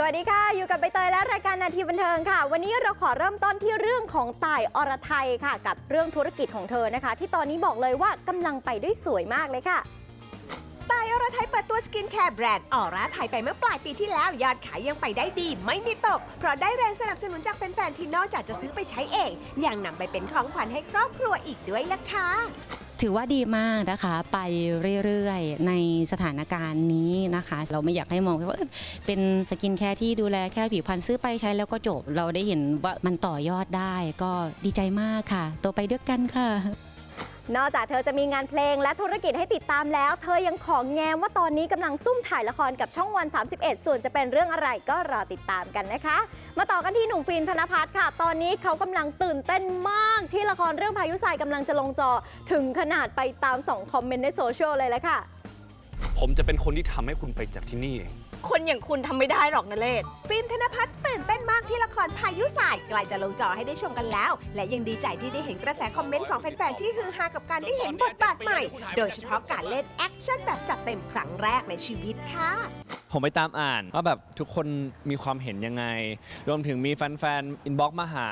สวัสดีค่ะ อยู่กับใบเตยและรายการนาทีบันเทิงค่ะ วันนี้เราขอเริ่มต้นที่เรื่องของต่ายอรไทยค่ะ กับเรื่องธุรกิจของเธอนะคะ ที่ตอนนี้บอกเลยว่ากำลังไปได้สวยมากเลยค่ะตายอรไทยเปิดตัวสกินแคร์แบรนด์ออร่าไทยไปเมื่อปลายปีที่แล้ว ยอดขายยังไปได้ดีไม่มีตก เพราะได้แรงสนับสนุนจากแฟนๆที่นอกจากจะซื้อไปใช้เอง ยังนำไปเป็นของขวัญให้ครอบครัวอีกด้วยล่ะค่ะ ถือว่าดีมากนะคะ ไปเรื่อยๆ ในสถานการณ์นี้นะคะ เราไม่อยากให้มองว่าเอ้ยเป็นสกินแคร์ที่ดูแลแค่ผิวพรรณซื้อไปใช้แล้วก็จบ เราได้เห็นว่ามันต่อยอดได้ ก็ดีใจมากค่ะโตไปด้วยกันค่ะ นอกจากเธอจะมีงานเพลงและธุรกิจให้ติดตามแล้ว เธอยังของแงมว่าตอนนี้กำลังซุ่มถ่ายละครกับช่องวัน 31 ส่วนจะเป็นเรื่องอะไรก็รอติดตามกันนะคะ มาต่อกันที่หนุ่มฟิล์มธนพัฒน์ค่ะ ตอนนี้เขากำลังตื่นเต้นมากที่ละครเรื่องพายุทรายกำลังจะลงจอ ถึงขนาดไปตามส่องคอมเมนต์ในโซเชียลเลยแหละค่ะ ผมจะเป็นคนที่ทำให้คุณไปจากที่นี่เอง คนอย่างคุณทำไม่ได้หรอกนะเลศ ฟิล์มธนพัฒน์ตื่นเต้นมากที่ละครพายุสายใกล้จะลงจอให้ได้ชมกันแล้ว และยังดีใจที่ได้เห็นกระแสคอมเมนต์ของแฟนๆ ที่ฮือฮากับการได้เห็นบทบาทใหม่ โดยเฉพาะการเล่นแอคชั่นแบบจัดเต็มครั้งแรกในชีวิตค่ะผมไปตามอ่านว่าแบบทุกคนมีความเห็นยังไง รวมถึงมีแฟนๆอินบ็อกมาหา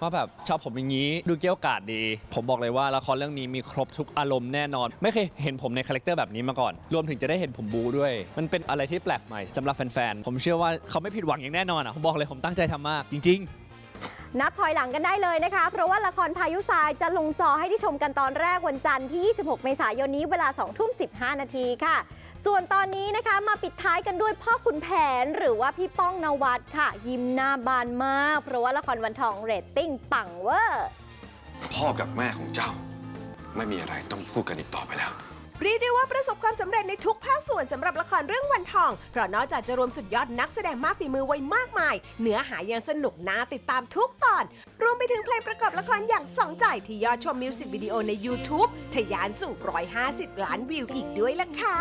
ว่าแบบชอบผมอย่างนี้ดูเกี้ยวกาดดี ผมบอกเลยว่าละครเรื่องนี้มีครบทุกอารมณ์แน่นอน ไม่เคยเห็นผมในคาแรคเตอร์แบบนี้มาก่อน รวมถึงจะได้เห็นผมบูด้วย มันเป็นอะไรที่แปลกใหม่สำหรับแฟนๆผมเชื่อว่าเขาไม่ผิดหวังอย่างแน่นอนอะผมบอกเลยผมตั้งใจทำมากจริง ๆ นับถอยหลังกันได้เลยนะคะ เพราะว่าละครพายุทรายจะลงจอให้ได้ชมกันตอนแรกวันจันทร์ที่ 26 เมษายนนี้เวลา 2 ทุ่ม 15 นาทีค่ะ ส่วนตอนนี้นะคะมาปิดท้ายกันด้วยพ่อขุนแผนหรือว่าพี่ป้องนวัดค่ะ ยิ้มหน้าบานมาก เพราะว่าละครวันทองเรตติ้งปังเวอร์พ่อกับแม่ของเจ้า ไม่มีอะไรต้องพูดกันอีกต่อไปแล้วเรียกได้ว่าประสบความสำเร็จในทุกภาคส่วนสำหรับละครเรื่องวันทอง เพราะนอกจากจะรวมสุดยอดนักแสดงมากฝีมือไว้มากมาย เนื้อหายังสนุกน่าติดตามทุกตอน รวมไปถึงเพลงประกอบละครอย่างสองใจที่ยอดชมมิวสิกวิดีโอใน YouTube ทะยานสู่ 150 ล้านวิวอีกด้วยล่ะค่ะ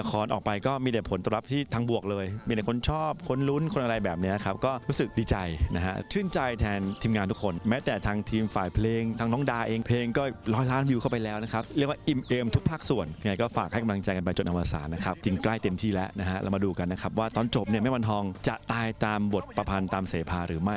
ละครออกไปก็มีแต่ผลตอบรับที่ทางบวกเลย มีแต่คนชอบ คนลุ้น คนอะไรแบบนี้ครับ ก็รู้สึกดีใจนะฮะ ชื่นใจแทนทีมงานทุกคน แม้แต่ทางทีมฝ่ายเพลง ทางน้องดาเองเพลงก็ร้อยล้านวิวเข้าไปแล้วนะครับ เรียกว่าอิ่มเอมทุกภาคส่วนยังไงก็ฝากให้กำลังใจกันไปจนอวสานนะครับ จริงใกล้เต็มที่แล้วนะฮะ เรามาดูกันนะครับว่าตอนจบเนี่ยแม่วันทองจะตายตามบทประพันธ์ตามเสภาหรือไม่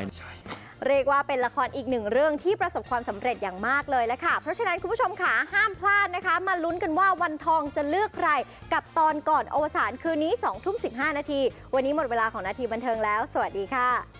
เรียกว่าเป็นละครอีกหนึ่งเรื่องที่ประสบความสำเร็จอย่างมากเลยและค่ะ เพราะฉะนั้นคุณผู้ชมค่ะห้ามพลาดนะคะ มาลุ้นกันว่าวันทองจะเลือกใคร กับตอนก่อนอวสานคืนนี้2ทุ่มสินาที วันนี้หมดเวลาของนาทีบันเทิงแล้ว สวัสดีค่ะ